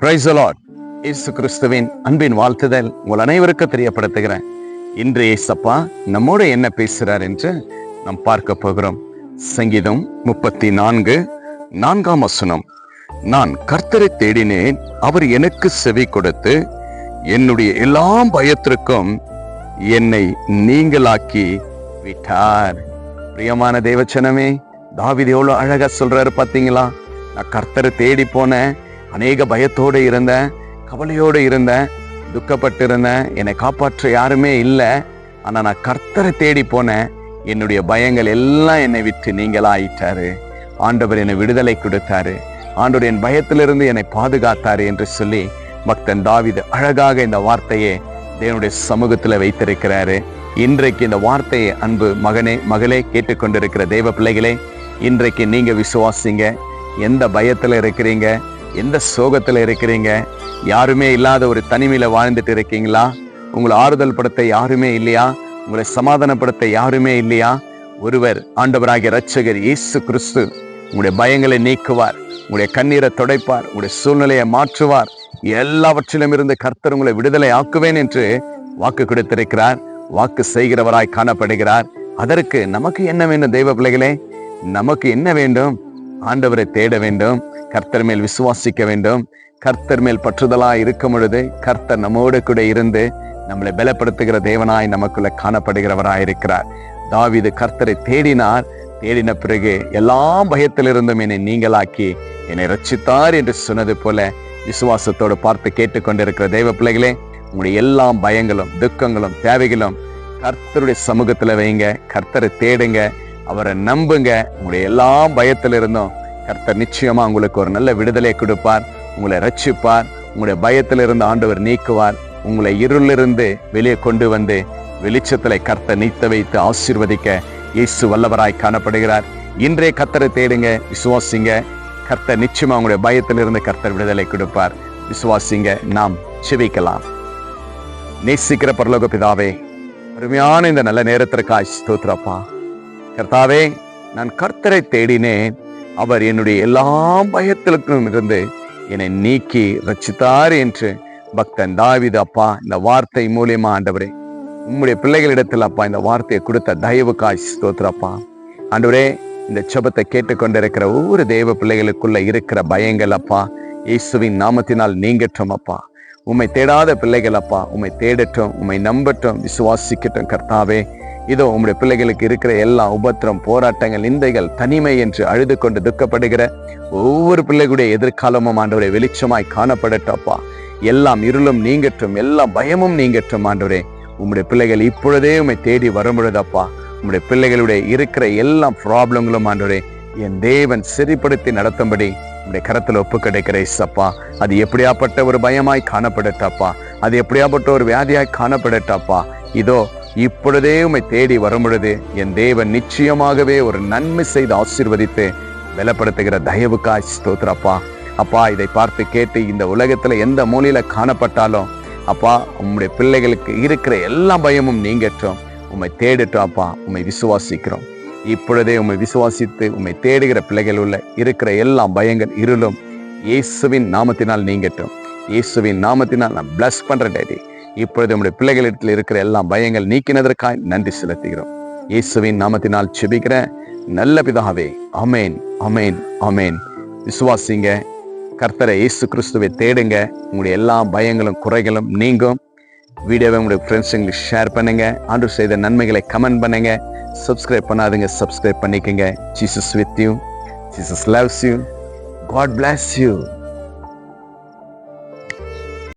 Price allot இயேசு கிறிஸ்துவின் அன்பின் வாழ்த்துதல் உங்கள் அனைவருக்கும் தெரியப்படுத்துகிறேன். இன்று ஏசப்பா நம்மோடு என்ன பேசுகிறார் என்று நாம் பார்க்க போகிறோம். சங்கீதம் முப்பத்தி நான்கு நான்காம் வசனம். நான் கர்த்தரை தேடினேன் அவர் எனக்கு செவி கொடுத்து என்னுடைய எல்லா பயத்திற்கும் என்னை நீங்களாக்கி விட்டார். பிரியமான தேவச்சனமே தாவிதி எவ்வளவு அழகா சொல்றாரு பார்த்தீங்களா நான் கர்த்தரை தேடி போனேன் அநேக பயத்தோடு இருந்தேன் கவலையோடு இருந்தேன் துக்கப்பட்டு இருந்தேன் என்னை காப்பாற்ற யாருமே இல்லை. ஆனால் நான் கர்த்தரை தேடி போனேன். என்னுடைய பயங்கள் எல்லாம் என்னை விட்டு நீங்களா ஆயிட்டாரு ஆண்டவர் என்னை விடுதலை கொடுத்தாரு. ஆண்டவர் என் பயத்திலிருந்து என்னை பாதுகாத்தாரு என்று சொல்லி பக்தன் தாவிது அழகாக இந்த வார்த்தையை தேவனுடைய சமூகத்தில் வைத்திருக்கிறாரு. இன்றைக்கு இந்த வார்த்தையை அன்பு மகனே மகளே கேட்டுக்கொண்டிருக்கிற தெய்வ பிள்ளைகளே இன்றைக்கு நீங்கள் விசுவாசிங்க. எந்த பயத்துல இருக்கிறீங்க? எந்த சோகத்துல இருக்கிறீங்க? யாருமே இல்லாத ஒரு தனிமையில வாழ்ந்துட்டு இருக்கீங்களா? உங்களை ஆறுதல் படுத்த யாருமே இல்லையா? உங்களை சமாதானப்படுத்த யாருமே இல்லையா? ஒருவர் ஆண்டவராகிய ரட்சகர் இயேசு கிறிஸ்து உங்களுடைய பயங்களை நீக்குவார் உங்களுடைய கண்ணீரை துடைப்பார் உங்களுடைய சூழ்நிலையை மாற்றுவார். எல்லாவற்றிலும் இருந்து கர்த்தர் உங்களை விடுதலை ஆக்குவேன் என்று வாக்கு கொடுத்திருக்கிறார். வாக்கு செய்கிறவராய் காணப்படுகிறார். அதற்கு நமக்கு என்ன வேண்டும் தெய்வ பிள்ளைகளே? நமக்கு என்ன வேண்டும்? ஆண்டவரை தேட வேண்டும். கர்த்தர் மேல் விசுவாசிக்க வேண்டும். கர்த்தர் மேல் பற்றுதலாய் இருக்கும் பொழுது கர்த்தர் நம்மோடு கூட இருந்து நம்மளை பலப்படுத்துகிற தேவனாய் நமக்குள்ள காணப்படுகிறவராயிருக்கிறார் இருக்கிறார். கர்த்தரை தேடினார். தேடின பிறகு எல்லா பயத்திலிருந்தும் என்னை நீங்களாக்கி என்னை ரட்சித்தார் என்று சொன்னது போல விசுவாசத்தோடு பார்த்து கேட்டுக்கொண்டிருக்கிற தெய்வ பிள்ளைகளே உங்களுடைய எல்லா பயங்களும் துக்கங்களும் தேவைகளும் கர்த்தருடைய சமூகத்துல வைங்க. கர்த்தரை தேடுங்க. அவரை நம்புங்க. உங்களுடைய எல்லா பயத்திலிருந்தும் கர்த்தர் நிச்சயமா உங்களுக்கு ஒரு நல்ல விடுதலை கொடுப்பார். உங்களை ரட்சிப்பார். உங்களுடைய பயத்திலிருந்து ஆண்டவர் நீக்குவார். உங்களை இருளிலிருந்து வெளியே கொண்டு வந்து வெளிச்சத்தில் கர்த்த நீத்த வைத்து ஆசீர்வதிக்க இயேசு வல்லவராய் காணப்படுகிறார். இன்றைய கர்த்தரை தேடுங்க விசுவாசிங்க. கர்த்தர் நிச்சயமா உங்களுடைய பயத்திலிருந்து கர்த்தர் விடுதலை கொடுப்பார். விசுவாசிங்க நாம் செவிக்கலாம் நேசிக்கிற பரலோக பிதாவே அருமையான இந்த நல்ல நேரத்திற்காய் ஸ்தோத்திரப்பா. கர்த்தாவே நான் கர்த்தரை தேடினேன். அவர் என்னுடைய எல்லா பயத்திற்கும் இருந்து என்னை நீக்கி ரச்சித்தார் என்று பக்தன் தாவிது அப்பா இந்த வார்த்தை மூலியமா ஆண்டவரே உம்முடைய பிள்ளைகளிடத்தில் அப்பா இந்த வார்த்தையை கொடுத்த தயவுக்காய் ஸ்தோத்திரப்பா ஆண்டவரே இந்த செபத்தை கேட்டுக்கொண்டிருக்கிற ஒவ்வொரு தெய்வ பிள்ளைகளுக்குள்ள இருக்கிற பயங்கள் அப்பா இயேசுவின் நாமத்தினால் நீங்கட்டும் அப்பா. உம்மை தேடாத பிள்ளைகள் அப்பா உம்மை தேடட்டும் உம்மை நம்பட்டும் விசுவாசிக்கட்டும் கர்த்தாவே. இதோ உம்முடைய பிள்ளைகளுக்கு இருக்கிற எல்லா உபத்திரம் போராட்டங்கள் நிந்தைகள் தனிமை என்று அழுது கொண்டு துக்கப்படுகிற ஒவ்வொரு பிள்ளைகளுடைய எதிர்காலமும் ஆண்டவரே வெளிச்சமாய் காணப்படட்டப்பா. எல்லாம் இருளும் நீங்கட்டும் எல்லா பயமும் நீங்கட்டும் ஆண்டவரே. உம்முடைய பிள்ளைகள் இப்பொழுதே உண்மை தேடி வரும்பொழுதப்பா. உம்முடைய பிள்ளைகளுடைய இருக்கிற எல்லா ப்ராப்ளங்களும் ஆண்டவரே என் தேவன் சரிப்படுத்தி நடத்தும்படி உடைய கரத்தில் ஒப்பு கிடைக்கிற இசப்பா அது எப்படியாப்பட்ட ஒரு பயமாய் காணப்படட்டாப்பா. அது எப்படியாப்பட்ட ஒரு வியாதியாய் காணப்படட்டாப்பா. இதோ இப்பொழுதே உம்மை தேடி வரும் பொழுது என் தேவன் நிச்சயமாகவே ஒரு நன்மை செய்து ஆசீர்வதித்து பலப்படுத்துகிற தயவுக்காய் ஸ்தோத்திரப்பா அப்பா. இதை பார்த்து கேட்டு இந்த உலகத்தில் எந்த மூலையில் காணப்பட்டாலும் அப்பா உம்முடைய பிள்ளைகளுக்கு இருக்கிற எல்லா பயமும் நீங்கட்டும். உம்மை தேடிட்டோம் அப்பா. உம்மை விசுவாசிக்கிறோம். இப்பொழுதே உம்மை விசுவாசித்து உம்மை தேடுகிற பிள்ளைகள் உள்ள இருக்கிற எல்லா பயங்கள் இருளும் இயேசுவின் நாமத்தினால் நீங்கட்டும். இயேசுவின் நாமத்தினால் நான் பிளஸ் பண்ணுறேன் டேடி. இப்பொழுது நம்முடைய பிள்ளைகளிடத்தில் இருக்கிற எல்லா பயங்கள் நீக்கினதற்காய் நன்றி செலுத்துகிறோம். இயேசுவின் நாமத்தினால் செபிக்கிற நல்ல பிதாவே அமேன் அமேன் அமேன் விசுவாசிங்க கர்த்தரை இயேசு கிறிஸ்துவை தேடுங்க. உங்களுடைய எல்லா பயங்களும் குறைகளும் நீங்கும். வீடியோவை உங்களுடைய ஃப்ரெண்ட்ஸுங்களுக்கு ஷேர் பண்ணுங்க. ஆண்டு செய்த நன்மைகளை கமெண்ட் பண்ணுங்க. சப்ஸ்கிரைப் பண்ணாதுங்க சப்ஸ்கிரைப் பண்ணிக்கோங்க. Jesus with you Jesus loves you God bless you